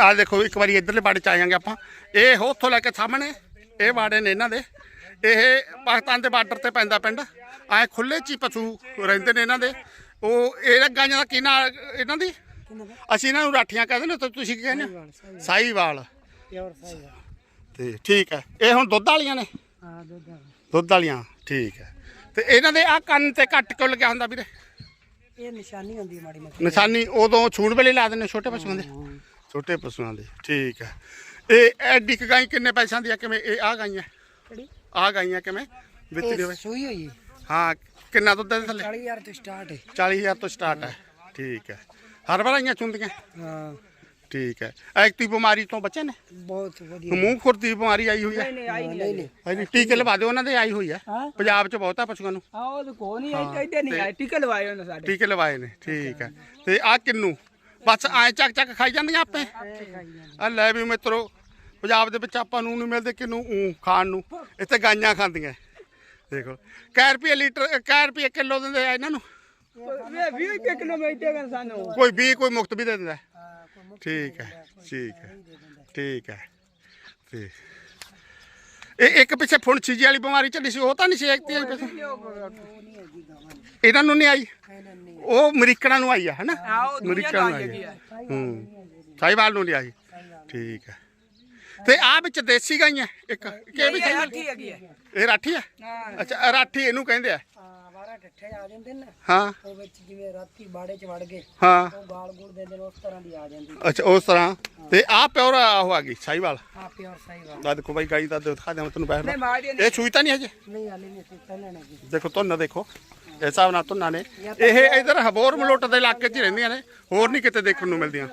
ਆ ਦੇਖੋ ਇੱਕ ਵਾਰੀ ਇਧਰਲੇ ਬਾੜੇ ਚ ਆ ਜਾਾਂਗੇ ਆਪਾਂ। ਇਹ ਉੱਥੋਂ ਲੈ ਕੇ ਸਾਹਮਣੇ ਇਹ ਬਾੜੇ ਨੇ ਇਹਨਾਂ ਦੇ। ਇਹ ਪਾਕਿਸਤਾਨ ਦੇ ਬਾਰਡਰ ਤੇ ਪੈਂਦਾ ਪਿੰਡ। ਐ ਖੁੱਲੇ ਚ ਪਸ਼ੂ ਰਹਿੰਦੇ ਨੇ ਇਹਨਾਂ ਦੇ। ਉਹ ਇਹ ਗਾਈਆਂ ਦਾ ਕੀ ਨਾਂ ਇਹਨਾਂ ਦੀ? ਅਸੀਂ ਇਹਨਾਂ ਨੂੰ ਰਾਠੀਆਂ ਕਹਿੰਦੇ ਨੇ ਤੇ ਤੁਸੀਂ ਕੀ ਕਹਿੰਦੇ ਸਾਈਜ਼ ਤੇ ਠੀਕ ਹੈ। ਇਹ ਹੁਣ ਦੁੱਧ ਵਾਲੀਆਂ ਨੇ? ਹਾਂ ਦੁੱਧ ਦੁੱਧ ਵਾਲੀਆਂ ਠੀਕ ਹੈ। ਤੇ ਇਹਨਾਂ ਦੇ ਆ ਕੰਨ ਤੇ ਕੱਟ ਕਿਉਂ ਲੱਗਿਆ ਹੁੰਦਾ ਵੀਰੇ? ਇਹ ਨਿਸ਼ਾਨੀ ਹੁੰਦੀ ਮਾੜੀ ਮੋਟੀ। ਨਿਸ਼ਾਨੀ ਉਦੋਂ ਛੂਣ ਵੇਲੇ ਲਾ ਦਿੰਦੇ ਛੋਟੇ ਪਸ਼ੂਆਂ ਦੇ। ਛੋਟੇ ਪਸ਼ੂਆਂ ਦੇ ਠੀਕ ਹੈ। ਇਹ ਐਡੀ ਕੁ ਗਾਈ ਕਿੰਨੇ ਪੈਸਿਆਂ ਦੀ ਆ? ਕਿਵੇਂ ਇਹ ਆ ਗਾਈਆਂ? ਕਿਹੜੀ? ਆ ਗਾਈਆਂ ਕਿਵੇਂ? ਇਹ ਹੋਏ ਸੂਈ ਹੋਈ। ਹੈ ਹਾਂ ਕਿੰਨਾ ਦੁੱਧ ਦੇ ਥੱਲੇ? 40000 ਤੋਂ ਸਟਾਰਟ ਹੈ। 40000 ਤੋਂ ਸਟਾਰਟ ਹੈ। ਠੀਕ ਹੈ। ਹਰ ਵਾਰ ਆਈਆਂ ਚੁੰਦੀਆਂ? ਹਾਂ। ਠੀਕ ਹੈ। ਐਕਟੀ ਬਿਮਾਰੀ ਤੋਂ ਬਚੇ ਨੇ? ਬਹੁਤ ਵਧੀਆ। ਮੂੰਹ ਖੁਰਦੀ ਬਿਮਾਰੀ ਆਈ ਹੋਈ ਹੈ? ਨਹੀਂ ਨਹੀਂ ਨਹੀਂ ਹਾਂਜੀ। ਟੀਕੇ ਲਵਾ ਦਿਓ ਉਹਨਾਂ ਦੇ ਆਈ ਹੋਈ ਹੈ। ਹਾਂ। ਪੰਜਾਬ 'ਚ ਬਹੁਤ ਆ ਪਸ਼ੂਆਂ ਨੂੰ। ਆਹ ਉਹ ਕੋ ਨਹੀਂ ਆਈ ਇੱਥੇ ਨਹੀਂ ਆਈ ਟਿਕਲ ਲਵਾਏ ਉਹਨੇ ਸਾਡੇ। ਟੀਕੇ ਲਵਾਏ ਨੇ ਠੀਕ ਹੈ। ਤੇ ਆ ਕਿੰਨੂ? ਬਸ ਐ ਚੱਕ ਚੱਕ ਖਾਈ ਜਾਂਦੀਆਂ ਆਪੇ। ਆ ਲੈ ਵੀ ਮਿੱਤਰੋ ਪੰਜਾਬ ਦੇ ਵਿੱਚ ਆਪਾਂ ਨੂੰ ਨਹੀਂ ਮਿਲਦੇ ਕਿਨੂੰ ਊਂ ਖਾਣ ਨੂੰ। ਇੱਥੇ ਗਾਈਆਂ ਖਾਂਦੀਆਂ। ਦੇਖੋ ਕੈ ਰੁਪਏ ਲੀਟਰ ਕੈ ਰੁਪਏ ਕਿਲੋ ਦਿੰਦੇ ਆ ਇਹਨਾਂ ਨੂੰ। ਵੇ 20 ਰੁਪਏ ਕਿਲੋ ਗਨ ਸਾਨੂੰ। ਕੋਈ 20 ਕੋਈ ਮੁਫਤ ਵੀ ਦੇ ਦਿੰਦਾ। ਠੀਕ ਹੈ ਠੀਕ ਹੈ ਠੀਕ ਹੈ। ਤੇ ਇਹ ਇੱਕ ਪਿੱਛੇ ਫੁੰਸੀ ਜੀ ਵਾਲੀ ਬਿਮਾਰੀ ਚੱਲੀ ਸੀ ਉਹ ਤਾਂ ਨਹੀਂ ਸੀ ਐਕਤੀ ਪਿੱਛੇ? ਇਹਨਾਂ ਨੂੰ ਨਹੀਂ ਆਈ? ਉਹ ਅਮਰੀਕਨਾਂ ਨੂੰ ਆਈ ਆ ਹਨਾ? ਅਮਰੀਕਾ ਨੂੰ ਆਈ ਆ। ਹੂੰ। ਸਾਈਵਾਲ ਨੂੰ ਨਹੀਂ ਆਈ ਠੀਕ ਹੈ ਤੇ ਆ ਵਿੱਚ ਦੇਸੀ ਗਾਈਆਂ ਇੱਕ ਕਿ ਵੀ ਇਹ ਅੱਠੀ ਹੈਗੀ ਹੈ ਇਹ ਰਾਠੀ ਆ? ਅੱਛਾ ਰਾਠੀ ਇਹਨੂੰ ਕਹਿੰਦੇ ਆ? ਹਾਂ ਬਾਰਾ ਠੱਠੇ ਆ ਜਾਂਦੇ ਨੇ। ਹਾਂ। ਉਹ ਵਿੱਚ ਜਿਵੇਂ ਰਾਤੀ ਬਾੜੇ ਚ ਵੜ ਗਏ ਹਾਂ। ਉਹ ਗਾਲ ਗੂੜ ਦੇ ਦਿਨ ਉਸ ਤਰ੍ਹਾਂ ਦੀ ਆ ਜਾਂਦੀ। ਅੱਛਾ ਉਸ ਤਰ੍ਹਾਂ। ਤੇ ਆ ਪਿਓਰ ਉਹ ਆ ਗਈ ਸਾਈਵਾਲ ਹਾਂ ਪਿਓਰ ਸਾਈਜ਼ ਆ ਦੇਖੋ ਬਾਈ ਗਾਈ ਦਾ ਦਿਖਾ ਦਿਆਂ ਤੁਹਾਨੂੰ ਬੈਠ ਨਹੀਂ ਮਾਰ ਦੀ ਇਹ ਸੂਈ ਤਾਂ ਨਹੀਂ ਹਜੇ ਨਹੀਂ ਹਾਲੇ ਨਹੀਂ ਸੀ ਪਹਿਲਾਂ ਨਹੀਂ ਸੀ ਦੇਖੋ ਧੁੰਨ ਦੇਖੋ। ਇਸ ਹਿਸਾਬ ਨਾਲ ਧੁੰਨਾਂ ਨੇ। ਇਹ ਇਧਰ ਹਬੋਰ ਮਲੋਟ ਦੇ ਇਲਾਕੇ 'ਚ ਹੀ ਰਹਿੰਦੀਆਂ ਨੇ। ਹੋਰ ਨਹੀਂ ਕਿਤੇ ਦੇਖਣ ਨੂੰ ਮਿਲਦੀਆਂ।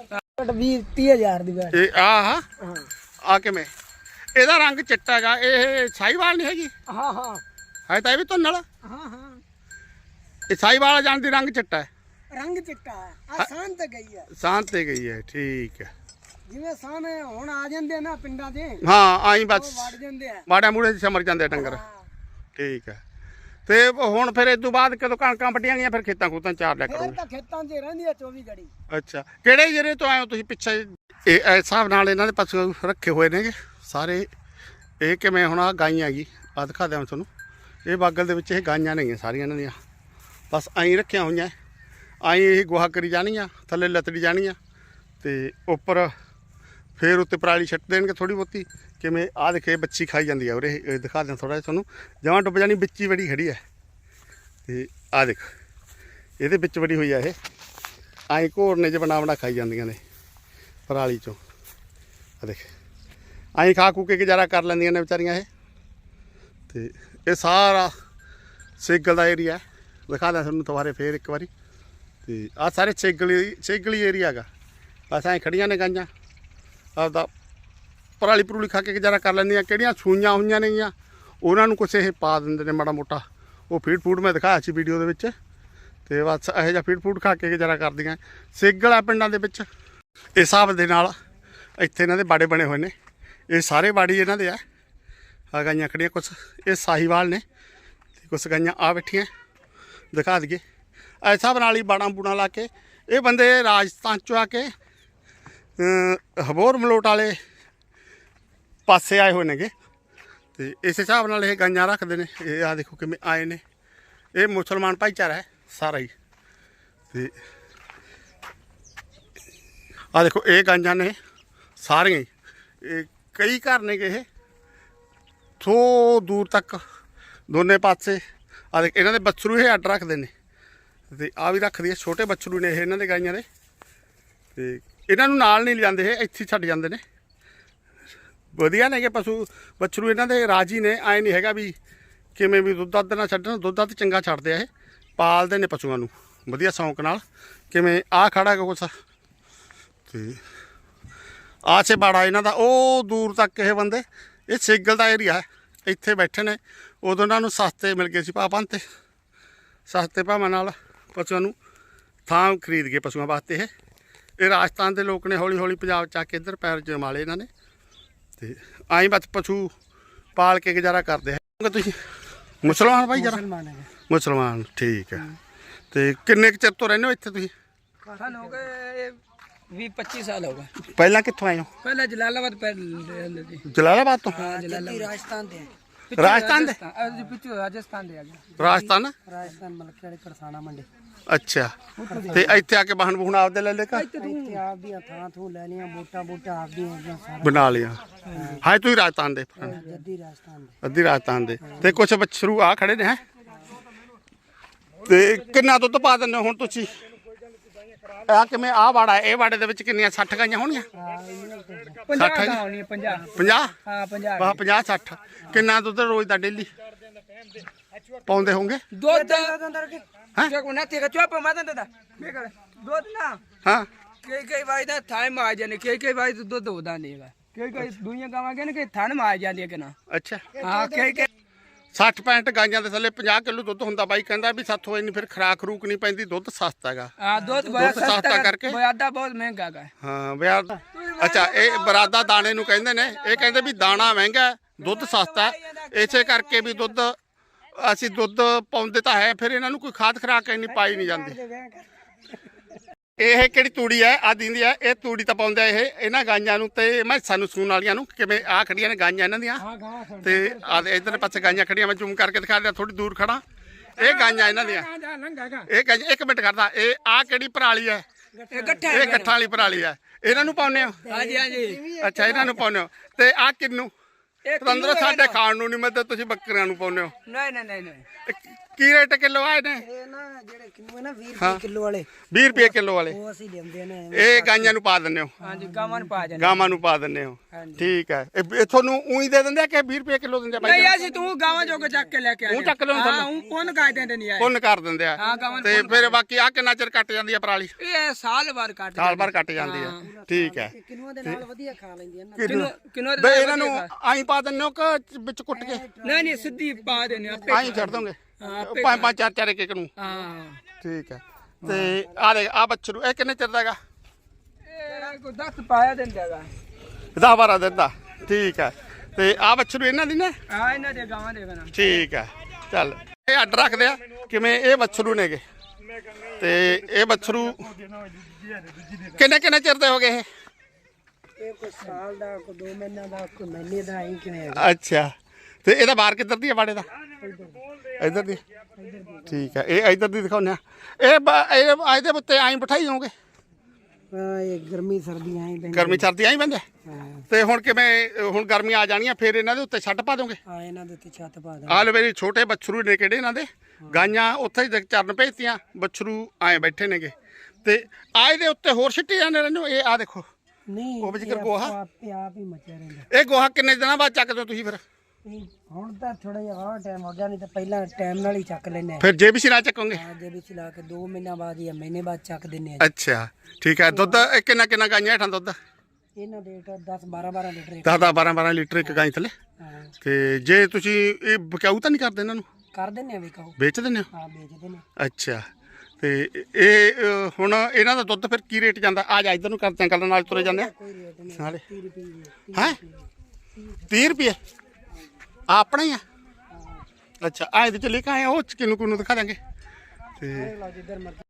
20 30000 ਦੀ ਬੈਠ। ਇਹ ਆ ਹਾਂ ਹਾਂ। ਆ ਕਿਵੇਂ? ਇਹਦਾ ਰੰਗ ਚਿੱਟਾ ਹੈਗਾ। ਇਹ ਸਾਈਵਾਲ ਨਹੀਂ ਹੈਗੀ? ਹਾਂ ਹਾਂ। ਹੈ ਤਾਂ ਇਹ ਵੀ ਧੁੰਨ ਵਾਲਾ? ਹਾਂ ਹਾਂ। ਇਹ ਸਾਈਵਾਲ ਜਾਣ ਦੀ ਰੰਗ ਚਿੱਟਾ ਹੈ। ਰੰਗ ਚਿੱਟਾ ਆ ਸਾਨ ਤੇ ਗਈ ਹੈ। ਸ਼ਾਂਤ ਤੇ ਗਈ ਹੈ ਠੀਕ ਹੈ। ਜਿਵੇਂ ਸਾਨ ਹੁਣ ਆ ਜਾਂਦੇ ਨਾ ਪਿੰਡਾਂ ਦੇ ਹਾਂ ਆਈ ਬਸ। ਵੜ ਜਾਂਦੇ ਆ। ਮਾੜਾ ਮੂੜੇ ਸਮਰ ਜਾਂਦੇ ਆ ਡੰਗਰ। ਠੀਕ ਹੈ। ਤੇ ਹੁਣ ਫਿਰ ਇਸ ਤੋਂ ਬਾਅਦ ਕਦੋਂ ਕਣਕਾਂ ਵੱਡੀਆਂ ਗਈਆਂ ਫਿਰ ਖੇਤਾਂ ਖੂਤਾਂ ਚਾਰ ਲਿਆ ਫਿਰ ਕਰੋਗੇ। ਤਾਂ ਖੇਤਾਂ 'ਚ ਰਹਿੰਦੀ ਆ 24 ਘੜੀ ਅੱਛਾ ਕਿਹੜੇ ਜਿਹੜੇ ਤੋਂ ਆਏ ਹੋ ਤੁਸੀਂ ਪਿੱਛੇ? ਇਹ ਇਸ ਹਿਸਾਬ ਨਾਲ ਇਹਨਾਂ ਦੇ ਪਸ਼ੂ ਰੱਖੇ ਹੋਏ ਨੇਗੇ ਸਾਰੇ। ਇਹ ਕਿਵੇਂ ਹੁਣ ਆ ਗਾਈਆਂ ਹੈਗੀ ਆ ਦਿਖਾ ਦਿਆਂ ਤੁਹਾਨੂੰ। ਇਹ ਬਾਗਲ ਦੇ ਵਿੱਚ ਇਹ ਗਾਈਆਂ ਨੇਗੀਆਂ ਸਾਰੀਆਂ ਇਹਨਾਂ ਦੀਆਂ। ਬਸ ਐਂ ਰੱਖੀਆਂ ਹੋਈਆਂ। ਐਂ ਇਹ ਗੁਹਾ ਕਰੀ ਜਾਣੀਆਂ ਥੱਲੇ ਲੱਤੜੀ ਜਾਣੀਆਂ ਤੇ ਉੱਪਰ ਫਿਰ ਉੱਤੇ ਪਰਾਲੀ ਛੱਟ ਦੇਣਗੇ ਥੋੜੀ ਬਹੁਤੀ, ਕਿਵੇਂ ਆ ਦੇਖੇ ਬੱਚੀ ਖਾਈ ਜਾਂਦੀ ਆ ਉਰੇ, ਇਹ ਦਿਖਾ ਦਿਆਂ ਥੋੜਾ ਜਿਹਾ ਤੁਹਾਨੂੰ। ਜਮਾਂ ਡੁੱਬ ਜਾਣੀ ਵਿੱਚੀ ਬੜੀ ਖੜੀ ਹੈ ਤੇ ਆ ਦੇਖ, ਇਹਦੇ ਵਿੱਚ ਬੜੀ ਹੋਈ ਆ ਇਹ। ਐਂ ਘੋਰਨੇ ਚ ਬਣਾ ਬਣਾ ਖਾਈ ਜਾਂਦੀਆਂ ਨੇ ਪਰਾਲੀ ਚੋਂ। ਆ ਦੇਖ, ਐਂ ਖਾ ਖੂ ਕੇ ਗੁਜ਼ਾਰਾ ਕਰ ਲੈਂਦੀਆਂ ਨੇ ਵਿਚਾਰੀਆਂ ਇਹ। ਤੇ ਇਹ ਸਾਰਾ ਸੇਗਲ ਦਾ ਏਰੀਆ ਦਿਖਾ ਦਿਆਂ ਤੁਹਾਨੂੰ ਦੁਬਾਰੇ ਫੇਰ ਇੱਕ ਵਾਰੀ। ਤੇ ਆ ਸਾਰੇ ਸੇਗਲੀ ਸੇਗਲੀ ਏਰੀਆ ਹੈਗਾ। ਬਸ ਐਂ ਖੜੀਆਂ ਨੇ ਗਾਈਆਂ ਆਪਦਾ ਪਰਾਲੀ ਪਰੂਲੀ ਖਾ ਕੇ ਗੁਜ਼ਾਰਾ ਕਰ ਲੈਂਦੀਆਂ। ਕਿਹੜੀਆਂ ਛੂਈਆਂ ਹੋਈਆਂ ਨੇਗੀਆਂ? ਉਹਨਾਂ ਨੂੰ ਕੁਛ ਇਹ ਪਾ ਦਿੰਦੇ ਨੇ ਮਾੜਾ ਮੋਟਾ। ਉਹ ਫੀਡ ਫੂਡ ਮੈਂ ਦਿਖਾਇਆ ਸੀ ਵੀਡੀਓ ਦੇ ਵਿੱਚ। ਤੇ ਬਸ ਇਹੋ ਜਿਹਾ ਫੀਡ ਫੂਡ ਖਾ ਕੇ ਗੁਜ਼ਾਰਾ ਕਰਦੀਆਂ। ਸੇਗਲ ਆ ਪਿੰਡਾਂ ਦੇ ਵਿੱਚ, ਇਸ ਹਿਸਾਬ ਦੇ ਨਾਲ ਇੱਥੇ ਇਹਨਾਂ ਦੇ ਬਾੜੇ ਬਣੇ ਹੋਏ ਨੇ। ਇਹ ਸਾਰੇ ਬਾੜੀ ਇਹਨਾਂ ਦੇ ਆ। ਆ ਗਾਈਆਂ ਖੜੀਆਂ ਕੁਛ। ਇਹ ਸਾਹੀਵਾਲ ਨੇ ਤੇ ਕੁਛ ਗਾਈਆਂ ਆ ਬੈਠੀਆਂ। ਦਿਖਾ ਦਈਏ। ਇਸ ਹਿਸਾਬ ਨਾਲ ਹੀ ਬਾੜਾਂ ਬੂੜਾਂ ਲਾ ਕੇ, ਇਹ ਬੰਦੇ ਰਾਜਸਥਾਨ ਚੋਂ ਆ ਕੇ ਹਬੋਰ ਮਲੋਟ ਵਾਲੇ ਪਾਸੇ ਆਏ ਹੋਏ ਨੇਗੇ। ਤੇ ਇਸ ਹਿਸਾਬ ਨਾਲ ਇਹ ਗਾਈਆਂ ਰੱਖਦੇ ਨੇ। ਇਹ ਆ ਦੇਖੋ ਕਿਵੇਂ ਆਏ ਨੇ। ਇਹ ਮੁਸਲਮਾਨ ਭਾਈਚਾਰਾ ਹੈ ਸਾਰਾ ਹੀ। ਤੇ ਆ ਦੇਖੋ, ਇਹ ਗਾਂਜਾਂ ਨੇ ਸਾਰੀਆਂ ਹੀ। ਇਹ ਕਈ ਘਰ ਨੇ ਇਹ। ਥੋ ਦੂਰ ਤੱਕ ਦੋਨੇ ਪਾਸੇ। ਆ ਦੇਖ, ਇਹਨਾਂ ਦੇ ਬੱਛਰੂ ਇਹ ਅੱਡ ਰੱਖਦੇ ਨੇ। ਤੇ ਆ ਵੀ ਰੱਖਦੀ ਹੈ, ਛੋਟੇ ਬੱਛਰੂ ਨੇ ਇਹ ਇਹਨਾਂ ਦੇ ਗਾਈਆਂ ਦੇ। ਤੇ ਇਹਨਾਂ ਨੂੰ ਨਾਲ ਨਹੀਂ ਲਿਜਾਂਦੇ ਇਹ, ਇੱਥੇ ਛੱਡ ਜਾਂਦੇ ਨੇ। ਵਧੀਆ ਨੇਗੇ ਪਸ਼ੂ, ਬੱਛਰੂ ਇਹਨਾਂ ਦੇ ਰਾਜੀ ਨੇ, ਐ ਨਹੀਂ ਹੈਗਾ ਵੀ ਕਿਵੇਂ ਵੀ ਦੁੱਧ ਦੱਧ ਨਾ ਛੱਡਣ, ਦੁੱਧ ਦੱਧ ਚੰਗਾ ਛੱਡਦੇ ਆ ਇਹ, ਪਾਲਦੇ ਨੇ ਪਸ਼ੂਆਂ ਨੂੰ। ਵਧੀਆ ਸ਼ੌਂਕ ਨਾਲ, ਕਿਵੇਂ ਆ ਖੜਾ ਹੈਗਾ ਕੁਛ ਤੇ ਆਛੇ ਬਾੜਾ ਇਹਨਾਂ ਦਾ, ਉਹ ਦੂਰ ਤੱਕ ਇਹ ਬੰਦੇ, ਇਹ ਸੇਗਲ ਦਾ ਏਰੀਆ ਹੈ, ਇੱਥੇ ਬੈਠੇ ਨੇ, ਉਦੋਂ ਇਹਨਾਂ ਨੂੰ ਸਸਤੇ ਮਿਲ ਗਏ ਸੀ ਪਾਪਾਂ ਤੇ। ਸਸਤੇ ਭਾਵਾਂ ਨਾਲ ਪਸ਼ੂਆਂ ਨੂੰ ਥਾਂ ਖਰੀਦ ਗਏ ਪਸ਼ੂਆਂ ਵਾਸਤੇ ਇਹ। ਇਹ ਰਾਜਸਥਾਨ ਦੇ ਲੋਕ ਨੇ ਹੌਲੀ ਹੌਲੀ ਪੰਜਾਬ ਚ ਆ ਕੇ ਇੱਧਰ ਪੈਰ ਜਮਾਲੇ ਇਹਨਾਂ ਨੇ। ਤੇ ਆਈ ਬਸ ਪਸ਼ੂ ਪਾਲ ਕੇ ਗੁਜ਼ਾਰਾ ਕਰਦੇ ਹੈ ਤੁਸੀਂ ਮੁਸਲਮਾਨ ਭਾਈ ਜਰਾ? ਮੁਸਲਮਾਨ ਠੀਕ ਹੈ। ਤੇ ਕਿੰਨੇ ਕੁ ਚਿਰ ਤੋਂ ਰਹਿੰਦੇ ਹੋ ਇੱਥੇ ਤੁਸੀਂ? ਸਾਨੂੰ ਹੋ ਗਏ 20 25 ਸਾਲ ਹੋ ਗਏ। ਪਹਿਲਾਂ ਕਿੱਥੋਂ ਆਏ ਹੋ? ਪਹਿਲਾਂ ਜਲਾਲਾਬਾਦ ਜਲਾਲਾਬਾਦ ਤੋਂ? ਹਾਂ ਜਲਾਲਾਬਾਦ। ਰਾਜਸਥਾਨ ਦੇ ਰਾਜਸਥਾਨ ਦੇ? ਪਿੱਛੇ ਰਾਜਸਥਾਨ ਦੇ ਆ ਗਏ ਰਾਜਸਥਾਨ? ਰਾਜਸਥਾਨ ਮਲਕੇ ਵਾਲੇ ਕਰਸਾਣਾ ਮੰਡੀ। ਅੱਛਾ। ਤੇ ਇੱਥੇ ਆ ਕੇ ਵਾਹਨ ਬੁਹਣ ਆਪਦੇ ਲੈ ਲੈ ਕਾ ਇੱਥੇ ਆਪ ਦੀਆਂ ਥਾਂ ਥੂ ਲੈ ਲੀਆਂ ਬੋਟਾ ਬੋਟਾ ਆਪ ਦੀਆਂ ਹੈਗੀਆਂ ਸਾਰਾ। ਬਣਾ ਲਿਆ ਹਾਂ। ਤੁਸੀਂ ਰਾਜਸਥਾਨ ਦੇ ਜੱਦੀ ਰਾਜਸਥਾਨ ਦੇ। ਅੱਧੀ ਰਾਜਸਥਾਨ ਦੇ। ਤੇ ਕੁਝ ਬਛਰੂ ਆ ਖੜੇ ਨੇ ਹੈ? ਤੇ ਕਿੰਨਾ ਦੁੱਧ ਪਾ ਦਿੰਦੇ ਹੋ ਹੁਣ ਤੁਸੀਂ? ਆ ਕਿਵੇਂ ਆ ਵਾੜਾ? ਇਹ ਵਾੜੇ ਦੇ ਵਿੱਚ ਕਿੰਨੀਆਂ 60 ਗਾਈਆਂ ਹੋਣਗੀਆਂ 50 ਸੱਠ ਹੈ ਜੀ? ਗਾਂ ਹੋਣੀ 50 50 ਹਾਂ 50 ਵਾਹ 50 60 ਕਿੰਨਾ ਦੁੱਧ ਰੋਜ਼ ਦਾ ਡੇਲੀ? ਪਾਉਂਦੇ ਹੋਣਗੇ ਦੁੱਧ। ਕੋ ਨਾ ਤੇ ਚੁੱਪ ਮਾਤਾ ਦਾ ਮੇਕਰ ਦੁੱਧ ਨਾ। ਹਾਂ। ਕਈ ਕਈ ਵਾਰੀ ਦਾ ਥਾਂ ਮਾ ਜਾਂਦੇ ਕਈ ਕਈ ਵਾਰੀ ਦੁੱਧ ਹੁੰਦਾ ਨਹੀਂ ਹੈਗਾ। ਕਈ ਕਈ ਦੁਨੀਆ ਗਾਵਾਂਗੇ ਨਾ ਕਿ ਥਣ ਮਾ ਜਾਂਦੀ ਹੈ ਕਿ ਨਾ। ਅੱਛਾ। ਹਾਂ ਕਈ ਕਈ 60 65 ਗਾਈਆਂ ਦੇ ਥੱਲੇ 50 ਕਿਲੋ ਦੁੱਧ ਹੁੰਦਾ ਬਾਈ ਕਹਿੰਦਾ ਵੀ ਸਾਥੋਂ ਇੰਨੀ ਫਿਰ ਖਰਾਕ ਰੂਕ ਨਹੀਂ ਪੈਂਦੀ ਦੁੱਧ ਸਸਤਾ ਹੈਗਾ ਹਾਂ ਦੁੱਧ ਦੁੱਧ ਸਸਤਾ ਕਰਕੇ? ਬਰਾਦਾ ਬਹੁਤ ਮਹਿੰਗਾ ਹੈ ਹਾਂ ਵਿਆਹ ਅੱਛਾ ਇਹ ਬਰਾਦਾ ਦਾਣੇ ਨੂੰ ਕਹਿੰਦੇ ਨੇ ਇਹ ਕਹਿੰਦੇ ਵੀ ਦਾਣਾ ਮਹਿੰਗਾ ਦੁੱਧ ਸਸਤਾ ਹੈ। ਇਸੇ ਕਰਕੇ ਵੀ ਦੁੱਧ ਅਸੀਂ ਦੁੱਧ ਪਾਉਂਦੇ ਤਾਂ ਹੈ ਫਿਰ ਇਹਨਾਂ ਨੂੰ ਕੋਈ ਖਾਦ ਖਰਾਕ ਇੰਨੀ ਪਾਈ ਨਹੀਂ ਜਾਂਦੀ ਇਹ ਕਿਹੜੀ ਤੂੜੀ ਹੈ? ਆ ਦਿੰਦੀ ਹੈ। ਇਹ ਤੂੜੀ ਤਾਂ ਪਾਉਂਦੇ ਆ ਇਹ। ਇਹਨਾਂ ਗਾਈਆਂ ਨੂੰ ਤੇ ਮੈਂ ਸਾਨੂੰ ਸੂਣ ਵਾਲੀਆਂ ਨੂੰ ਕਿਵੇਂ ਆ ਖੜੀਆਂ ਨੇ ਗਾਈਆਂ ਇਹਨਾਂ ਦੀਆਂ। ਤੇ ਆ ਇਧਰ ਪਾਸੇ ਗਾਈਆਂ ਖੜੀਆਂ ਮੈਂ ਜ਼ੂਮ ਕਰਕੇ ਦਿਖਾ ਰਿਹਾ ਥੋੜੀ ਦੂਰ ਖੜਾ। ਇਹ ਗਾਈਆਂ ਇਹਨਾਂ ਦੀਆਂ। ਇਹ ਗਾਈਆਂ ਇੱਕ ਮਿੰਟ ਕਰਦਾ ਇਹ ਆ ਕਿਹੜੀ ਪਰਾਲੀ ਹੈ? ਇਹ ਗੱਠਾ ਵਾਲੀ ਪਰਾਲੀ ਹੈ। ਇਹਨਾਂ ਨੂੰ ਪਾਉਂਦੇ ਹੋ? ਹਾਂਜੀ ਹਾਂਜੀ। ਅੱਛਾ ਇਹਨਾਂ ਨੂੰ ਪਾਉਂਦੇ ਹੋ। ਤੇ ਆ ਕਿੰਨੂ? ਇਹ ਪਤੰਦਰ ਸਾਡੇ ਖਾਣ ਨੂੰ ਨਹੀਂ ਮਿਲਦਾ ਤੁਸੀਂ ਬੱਕਰੀਆਂ ਨੂੰ ਪਾਉਂਦੇ ਹੋ। ਨਹੀਂ ਨਹੀਂ ਨਹੀਂ ਕੀ ਰੇਟ ਕਿਲੋ ਆਏ ਨੇ ਇਹ ਨਾ ਜਿਹੜੇ ਹੈ ਨਾ 20 ਰੁਪਏ ਕਿਲੋ ਵਾਲੇ। 20 ਰੁਪਏ ਕਿਲੋ ਵਾਲੇ। ਉਹ ਅਸੀਂ ਲਿਆਉਂਦੇ ਨੇ ਇਹ ਗਾਈਆਂ ਨੂੰ ਪਾ ਦਿੰਦੇ ਹੋ। ਹਾਂਜੀ ਗਾਵਾਂ ਨੂੰ ਪਾ ਜਾਂਦੇ ਗਾਵਾਂ ਨੂੰ ਪਾ ਦਿੰਦੇ ਹੋ। ਠੀਕ ਹੈ। ਇਹ ਤੁਹਾਨੂੰ ਉਹੀ ਦੇ ਦਿੰਦੇ ਆ ਕਿ 20 ਰੁਪਏ ਕਿਲੋ ਦਿੰਦੇ ਆ ਬਾਈ ਨਹੀਂ ਅਸੀਂ ਤੂੰ ਗਾਵਾਂ ਜੋਗ ਚੱਕ ਕੇ ਲੈ ਕੇ ਆਏ ਊਂ ਚੱਕ ਲਿਆਉਂਦੇ ਹਾਂ ਉਹ ਕੋਨ ਕਾਇ ਦਿੰਦੇ ਨਹੀਂ ਆਏ ਪੁੰਨ ਕਰ ਦਿੰਦੇ ਆ। ਹਾਂ, ਗਾਵਾਂ ਨੂੰ ਤੇ ਫਿਰ ਬਾਕੀ ਆ ਕਿੰਨਾ ਚਿਰ ਕੱਟ ਜਾਂਦੀ ਆ ਪਰਾਲੀ? ਇਹ ਸਾਲ ਬਾਅਦ ਕੱਟ ਸਾਲ ਭਰ ਕੱਟ ਜਾਂਦੀ ਆ। ਠੀਕ ਹੈ। ਕਿਨੂਆਂ ਦੇ ਨਾਲ ਵਧੀਆ ਖਾ ਲੈਂਦੀਆਂ ਨਾ। ਕਿਨੋ ਕਿਨੋ ਬਈ ਇਹਨਾਂ ਨੂੰ ਆਈ ਪਾ ਦਿੰਦੇ ਹੋ ਕਿ ਵਿੱਚ ਕੁੱਟ ਕੇ? ਨਹੀਂ ਨਹੀਂ ਸਿੱਧੀ ਪਾ ਆਪੇ ਆਈ ਛੱਡ ਦੋਗੇ? ਆਪੇ ਪੰਜ ਪੰਜ ਚਾਰ ਚਾਰ ਇੱਕ ਇੱਕ ਨੂੰ। ਹਾਂ। ਠੀਕ ਹੈ। ਤੇ ਆ ਦੇ ਆ ਬੱਚਰੂ ਇਹ ਕਿੰਨੇ ਚਿਰ ਦਾ ਹੈਗਾ? ਇਹ ਕੋ 10 ਪਾਇਆ ਦਿੰਦਾਗਾ 10 12 ਦਿਨ ਦਾ। ਠੀਕ ਹੈ। ਤੇ ਆ ਬੱਚਰੂ ਇਹਨਾਂ ਦੀ ਨੇ? ਆ ਇਹਨਾਂ ਦੇ ਗਾਵਾਂ ਦੇ ਬਣਾ। ਠੀਕ ਹੈ। ਚੱਲ ਇਹ ਅੱਡ ਰੱਖਦੇ ਆ। ਕਿਵੇਂ ਇਹ ਬੱਚਰੂ ਨੇਗੇ? ਤੇ ਇਹ ਬੱਚਰੂ ਕਿੰਨੇ ਕਿੰਨੇ ਚਿਰ ਦੇ ਹੋ ਗਏ ਇਹ? ਇਹ ਕੋਈ ਸਾਲ ਦਾ ਕੋਈ 2 ਮਹੀਨਿਆਂ ਦਾ ਕੋਈ ਮਹੀਨੇ ਦਾ ਹੀ ਕਿਵੇਂ ਅੱਛਾ। ਤੇ ਇਹਦਾ ਬਾਹਰ ਕਿੱਧਰ ਦੀ ਹੈ ਬਾੜੇ ਦਾ? ਇੱਧਰ ਦੀ। ਠੀਕ ਹੈ ਇਹ ਇੱਧਰ ਦੀ ਦਿਖਾਉਂਦੇ ਆ। ਇਹ ਬ- ਇਹ ਇਹਦੇ ਉੱਤੇ ਆਈ ਬਿਠਾਈ ਹੋਗੇ ਹਾਂ ਇਹ ਗਰਮੀ ਸਰਦੀ ਆਈ ਪੈਂਦੀ ਗਰਮੀ ਸਰਦੀ ਆਈ ਬੰਦੇ ਹਾਂ? ਤੇ ਹੁਣ ਕਿਵੇਂ ਹੁਣ ਗਰਮੀਆਂ ਆ ਜਾਣੀਆਂ ਫਿਰ ਇਹਨਾਂ ਦੇ ਉੱਤੇ ਛੱਡ ਪਾ ਦੋਗੇ? ਆ ਇਹਨਾਂ ਦੇ ਉੱਤੇ ਛੱਤ ਪਾ ਦੇ ਆਹ ਲੋ ਮੇਰੀ ਛੋਟੇ ਬੱਛਰੂ ਨੇ ਕਿਹੜੇ ਇਹਨਾਂ ਦੇ? ਗਾਈਆਂ ਉੱਥੇ ਹੀ ਚਰਨ ਭੇਜਤੀਆਂ ਬੱਛਰੂ ਆਏ ਬੈਠੇ ਨੇਗੇ। ਤੇ ਆ ਇਹਦੇ ਉੱਤੇ ਹੋਰ ਛਿੱਟੀ ਜਾਂਦੇ ਰਹਿੰਦੇ ਇਹ ਆ ਦੇਖੋ। ਨਹੀਂ ਉਹ ਵਿੱਚ ਇਹ ਗੋਹਾ? ਆਪੋ ਆਪੇ ਆਪ ਹੀ ਮਚਿਆ ਰਹਿੰਦਾ। ਇਹ ਗੋਹਾ ਕਿੰਨੇ ਦਿਨਾਂ ਬਾਅਦ ਚੱਕਦੇ ਹੋ ਤੁਸੀਂ ਫਿਰ? ਹੁਣ ਤਾਂ ਥੋੜਾ ਜਿਹਾ ਵਾਹ ਟਾਈਮ ਹੋ ਗਿਆ ਨਹੀਂ ਤਾਂ ਪਹਿਲਾਂ ਟਾਈਮ ਨਾਲ ਹੀ ਚੱਕ ਲੈਨੇ ਫਿਰ ਜੇਬੀਸੀ ਨਾਲ ਚੱਕੋਗੇ? ਆ ਜੇ ਵਿੱਚ ਲਾ ਕੇ 2 ਮਹੀਨਿਆਂ ਬਾਅਦ ਜਾਂ ਮਹੀਨੇ ਬਾਅਦ ਚੱਕ ਦਿੰਨੇ ਆ ਅੱਛਾ ਠੀਕ ਹੈ। ਦੁੱਧ ਇਹ ਕਿੰਨਾ ਕਿੰਨਾ ਗਾਈਆਂ ਹੇਠਾਂ ਦੁੱਧ? ਇਹਨਾਂ ਦੇ 10 12 12 ਲੀਟਰ ਇੱਕ। 10 10 12 12 ਲੀਟਰ ਇੱਕ ਗਾਈ ਥੱਲੇ? ਹਾਂ। ਤੇ ਜੇ ਤੁਸੀਂ ਇਹ ਬਕਾਊ ਤਾਂ ਨਹੀਂ ਕਰਦੇ ਇਹਨਾਂ ਨੂੰ? ਕਰ ਦਿੰਨੇ ਆ ਵੀ ਕਹੋ ਵੇਚ ਦਿੰਦੇ ਹੋ? ਹਾਂ ਵੇਚਦੇ ਨੇ ਅੱਛਾ। ਤੇ ਇਹ ਅ, ਹੁਣ ਇਹਨਾਂ ਦਾ ਦੁੱਧ ਫਿਰ ਕੀ ਰੇਟ ਜਾਂਦਾ? ਆ ਜਾ ਇੱਧਰ ਨੂੰ ਕਰਦੇ ਆਂ ਗੱਲ ਨਾਲ ਤੁਰੇ ਜਾਂਦੇ ਆ। ਕੋਈ ਰੇਟ ਨਹੀਂ। ਨਾਲੇ। 30 ਰੁਪਏ ਹੈ 30 ਰੁਪਏ? ਆਪਣਾ ਹੀ ਆ। ਅੱਛਾ ਆ ਇਹਦੇ ਚ ਲਿਖਾ ਹੈ ਉਹ ਕਿਨੂੰ ਕਿਨੂੰ ਦਿਖਾ ਦਾਂਗੇ ਤੇ